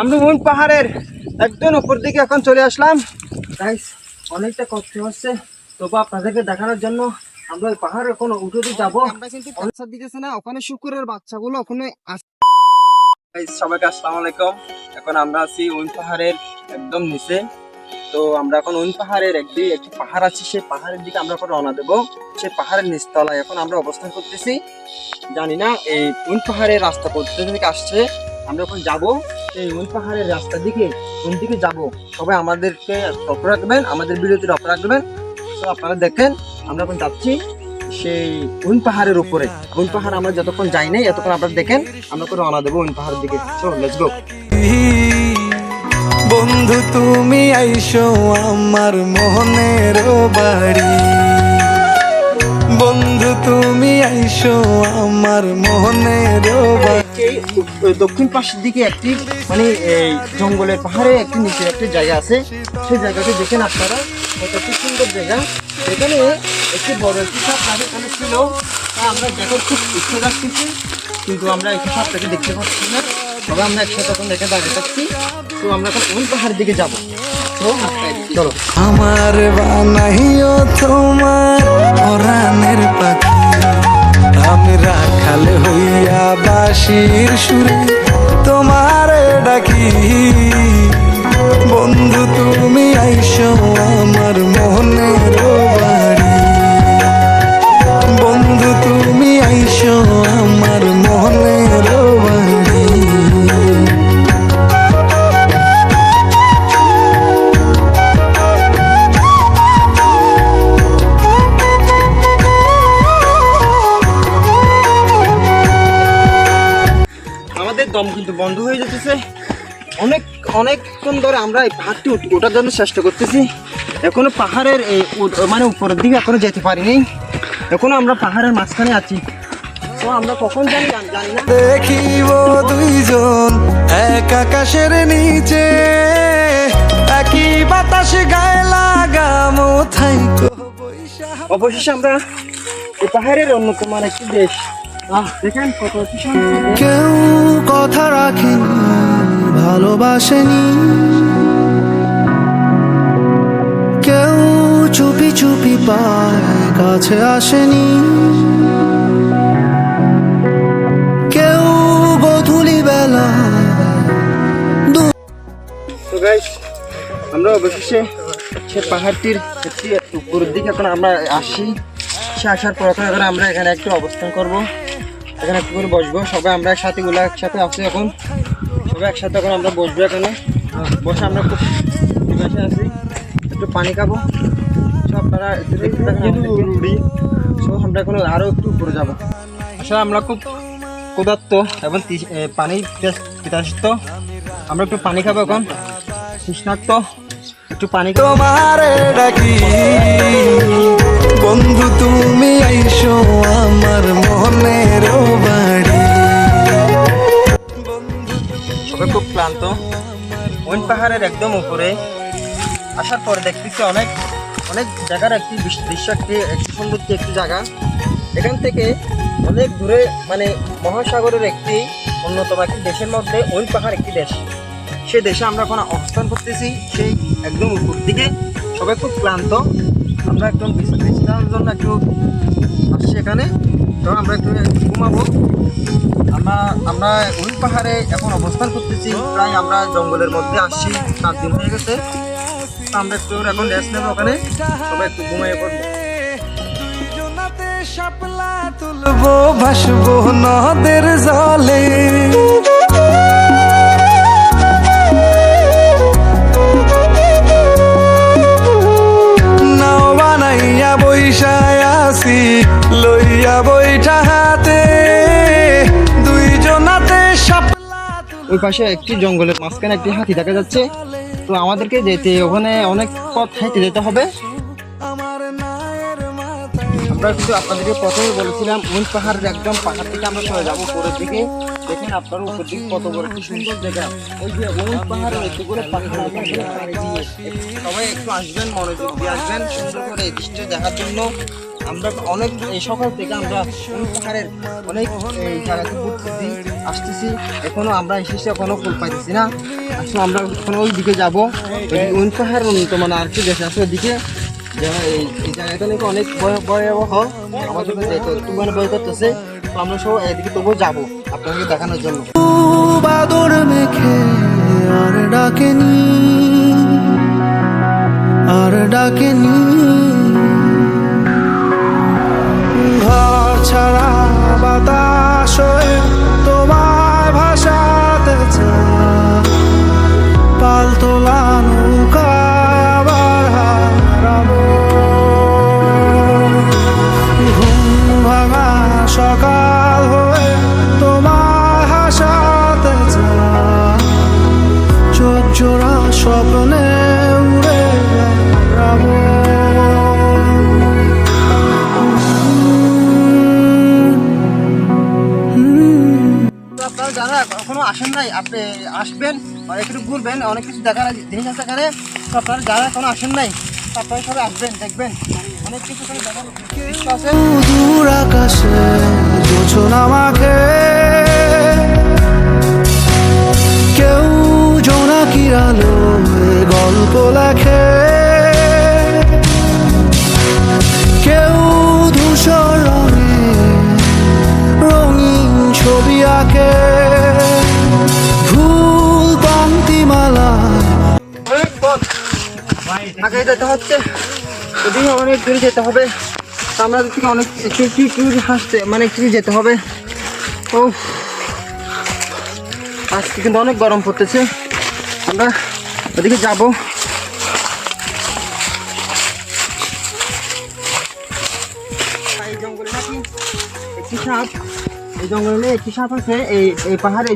আমরা উন পাহাড়ের একদম উপর দিকে এখন চলে আসলাম। গাইস অনেকটা কষ্ট হচ্ছে। তবু আপনাদেরকে দেখানোর জন্য আমরা ওই এখন উঠে দিয়ে যাব। দিতেছে না, ওখানে শুকুরের বাচ্চাগুলো ওখানে সবাইকে আসসালামু আলাইকুম। এখন আমরা আছি উইন পাহাড়ের একদম নিচে। তো আমরা এখন উইন পাহাড়ের একটি একটি পাহাড় আছে, সেই পাহাড়ের দিকে আমরা এখন রওনা দেবো। সেই পাহাড়ের নিচতলায় এখন আমরা অবস্থান করতেছি। জানি না এই উন পাহাড়ের রাস্তা কোথা থেকে আসছে। আমরা এখন যাব এই উইন পাহাড়ের রাস্তার দিকে, কোন দিকে যাব? সবাই আমাদেরকে লক্ষ্য রাখবেন, আমাদের ভিডিওতে লক্ষ্য রাখবেন। তো আপনারা দেখেন, আমরা এখন যাচ্ছি সেই উইন পাহাড়ের উপরে। উইন পাহাড় আমরা যতক্ষণ যাই নাই, এতক্ষণ আপনারা দেখেন, আমরা করে রওনা দেবো উইন পাহাড়ের দিকে। চলো লেটস গো বন্ধু, তুমি আইসো আমার মোহনের বাড়ি। বন্ধু, তুমি আইসো আমার মোহনের বাড়ি। এই দক্ষিণ পাশের দিকে একটি মানে জঙ্গলের পাহাড়ে একটি নিচে একটি জায়গা আছে। সেই জায়গাটি দেখেন আপনারা, কত একটি সুন্দর জায়গা। এখানে একটি বড় একটি সাপ এখানে ছিল। তা আমরা দেখার খুব ইচ্ছে রাখতেছি কিন্তু আমরা একটি সাপটাকে দেখতে পাচ্ছি না। তবে আমরা একসাথে এখন দেখে দাঁড়িয়ে থাকছি তো আমরা এখন ওই পাহাড়ের দিকে যাব। চলো। আমার বানাইও তোমার পরাণের পাখি। আমি রাখাল হইয়া বাসির সুরে তোমার ডাকি। বন্ধু তুমি কিন্তু বন্ধ হয়ে যেতেছে অনেক অনেকক্ষণ ধরে আমরা এই পাহাড়টি ওঠার জন্য চেষ্টা করতেছি। এখনও পাহাড়ের এই মানে উপরের দিকে এখনও যেতে পারিনি। এখনও আমরা পাহাড়ের মাঝখানে আছি। তো আমরা কখন জানি জানি না। দেখিব দুইজন এক আকাশের নিচে। একই বাতাস গায়ে লাগামো থাইকো অবশেষে আমরা এই পাহাড়ের অন্যতম একটি দেশ। দেখেন কত। কেউ কথা রাখেনি ভালোবাসেনি। কেউ চুপি চুপি পায় কাছে আসেনি। কেউ গধুলি বেলা তো গাইস আমরা অবশেষে সে পাহাড়টির একটি উপরের দিকে এখন আমরা আসি। সে আসার পর এখন এখন আমরা এখানে একটু অবস্থান করব। এখানে একটু করে বসবো। সবাই আমরা একসাথে গুলো একসাথে আছি এখন। সবাই একসাথে এখন আমরা বসবো এখানে। বসে আমরা খুব বসে আছি। একটু পানি খাব। সব দেখতে থাকেন, আমরা এখন আরও একটু উপরে যাব। আসলে আমরা খুব ক্ষুধার্ত এবং পানি পিতাসিত আমরা একটু পানি খাব এখন। তৃষ্ণার্ত। একটু পানি তোমারে ডাকি। বন্ধু তুমি আইসো আমার মনের বাড়ি। সবাই খুব ক্লান্ত। ওইন পাহাড়ের একদম উপরে। আসার পরে দেখতেছি অনেক অনেক জায়গার একটি দৃশ্য একটি একটি সুন্দর একটি জায়গা। এখান থেকে অনেক দূরে মানে মহাসাগরের একটি অন্যতম একটি দেশের মধ্যে ওই পাহাড় একটি দেশ। সেই দেশে আমরা এখন অবস্থান করতেছি, সেই একদম উপর দিকে। সবাই খুব ক্লান্ত। আমরা একদম বিশ্রাম বিশ্রামের জন্য একটু আসছি এখানে। তো আমরা একটু ঘুমাবো। আমরা আমরা ওই পাহাড়ে এখন অবস্থান করতেছি। প্রায় আমরা জঙ্গলের মধ্যে আসছি, সাত দিন হয়ে গেছে। আমরা একটু এখন রেস্ট নেব ওখানে। সবাই একটু ঘুমিয়ে পড়ব। শাপলা তুলবো, ভাসবো নদের জলে। বইটা হাতে, দুইজনাতে ওই পাশে একটি জঙ্গলের মাঝখানে একটি হাতি দেখা যাচ্ছে। তো আমাদেরকে যেতে, ওখানে অনেক পথ হেঁটে যেতে হবে। আমার কিন্তু আপনাদেরকে প্রথমে বলেছিলাম উইন পাহাড়ের একদম পাহাড় থেকে আমরা চলে যাব উপরের দিকে। দেখেন আপনারা উপর দিকে কত বড় কি সুন্দর জায়গা। ওই যে উইন পাহাড়ের এতগুলো পাহাড় আসলে সবাই একটু আসবেন, মনোযোগ দিয়ে আসবেন, সুন্দর করে এই দৃশ্য দেখার জন্য। আমরা অনেক এই সকাল থেকে আমরা উইন পাহাড়ের অনেক জায়গাতে ঘুরতেছি আসতেছি, এখনও আমরা এসেছি এখনও ফুল পাইতেছি না। আসলে আমরা এখন ওই দিকে যাব। ওই উইন পাহাড় তো মানে আর কি দেশে আছে ওইদিকে। যে নাকি অনেক ভয়- ভয়াবহ। আমাদের যেতে ভয় করতেছে, তো আমরা সব এদিকে তবুও যাব আপনাকে দেখানোর জন্য। আর ডাকেনি আর ডাকেনি। সকাল হয়ে তোমার হাসাতে চোখ স্বপ্নে উড়ে যারা এখনও আসেন নাই আপনি আসবেন আর একটু ঘুরবেন অনেক কিছু দেখার জিনিস আছে এখানে। আপনারা যারা এখনও আসেন নাই আপনারা সবাই আসবেন দেখবেন। অনেক কিছু দেখার আছে। দূর আকাশে জোছনা মাখে কেউ জোনাকির আলো গল্প লেখে। কেউ ধূসর রঙে রঙিন ছবি আঁকে। ভুল অনেক আগে যেতে হচ্ছে। ওদিকে অনেক দূরে যেতে হবে। তো আমরা থেকে অনেক মানে একটু যেতে হবে। ও আজকে কিন্তু অনেক গরম পড়তেছে। আমরা ওদিকে যাব। একটি সাপ, এই জঙ্গলে একটি সাপ আছে। এই এই পাহাড়ে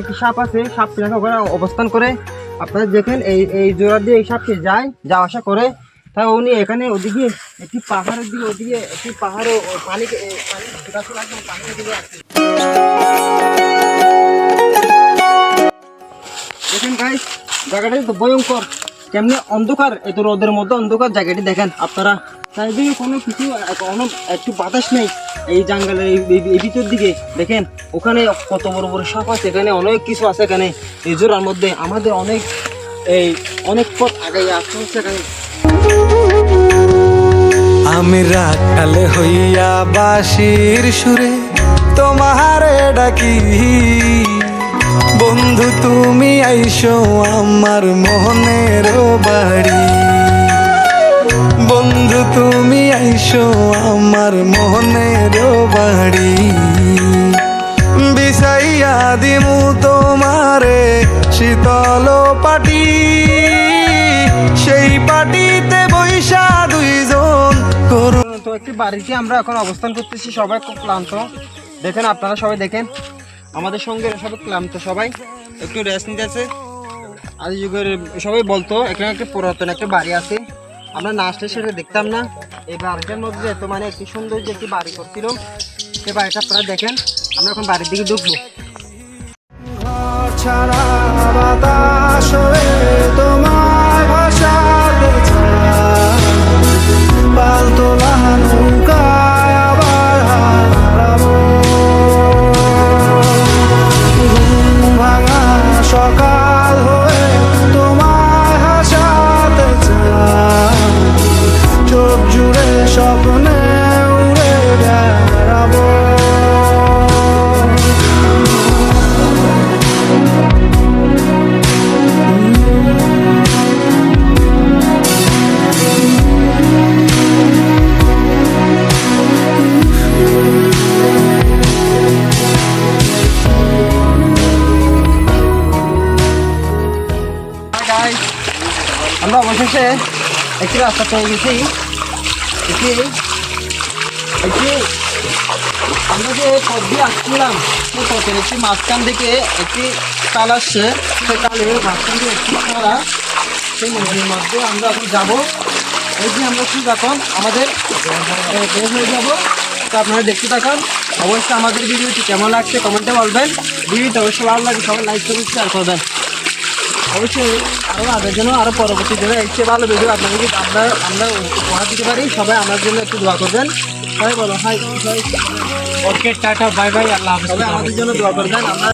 একটি সাপ আছে। সাপ ওখানে অবস্থান করে। আপনারা দেখেন, এই এই জোড়ার দিয়ে এই সাপটি যায়, যাওয়া আসা করে। তাই উনি এখানে ওদিকে একটি পাহাড়ের দিকে, ওদিকে একটি পাহাড়ে পানি। দেখেন গাই জায়গাটা তো ভয়ঙ্কর। কেমনি অন্ধকার, এত রোদের মধ্যে অন্ধকার জায়গাটি দেখেন আপনারা। চারিদিকে কোনো কিছু, কোনো, একটু বাতাস নেই। এই জঙ্গলের, এই ভিতর দিকে দেখেন, ওখানে কত বড় বড় সাপ আছে, এখানে অনেক কিছু আছে এখানে। এই জোড়ার মধ্যে আমাদের অনেক, এই, অনেক পথ আগে আসতে হচ্ছে এখানে। আমি রাখালে হইয়া বাসির সুরে তোমারে ডাকি। বন্ধু, তুমি আইসো আমার মোহনের বাড়ি। বন্ধু, তুমি আইসো আমার মোহনের বাড়ি। বিছাইয়া দিমু তোমারে, শীতল পাটি। একটি বাড়িতে আমরা এখন অবস্থান করতেছি, সবাই খুব ক্লান্ত। দেখেন আপনারা সবাই দেখেন, আমাদের সঙ্গে সবাই ক্লান্ত সবাই। একটু রেস্ট নিতেছে আদি যুগের সবাই বলতো, এখানে একটা পুরাতন একটা বাড়ি আছে। আমরা না আসলে সেটা দেখতাম না। এই বাড়িটার মধ্যে এত মানে একটি সুন্দর যে একটি বাড়ি করছিল। সে বাড়িটা আপনারা দেখেন, আমরা এখন বাড়ির দিকে ঢুকবো। ছাড়া অবশেষে একটি রাস্তা পেয়ে গেছি। এটি একটি আমরা যে পথ আসছিলাম সেই পথের একটি মাঝখান থেকে একটি তাল আসছে। সেই তালের মাঝখান দিয়ে একটি খরা সেই নদীর মধ্যে আমরা এখন যাব। এই যে আমরা ঠিক এখন আমাদের বের হয়ে যাব। তো আপনারা দেখতে থাকুন। অবশ্যই আমাদের ভিডিওটি কেমন লাগছে কমেন্টে বলবেন। ভিডিওটি অবশ্যই ভালো লাগে সবাই লাইক করুন শেয়ার করবেন। অবশ্যই আপনাদের জন্য আরও পরবর্তী দিনে এর ভালো ভিডিও আপনাকে আমরা আমরা উপহার দিতে পারি। সবাই আমার জন্য একটু দোয়া করবেন। সবাই বলো hi okay tata bye bye আল্লাহ হাফিজ। আমাদের জন্য দোয়া করবেন। আমরা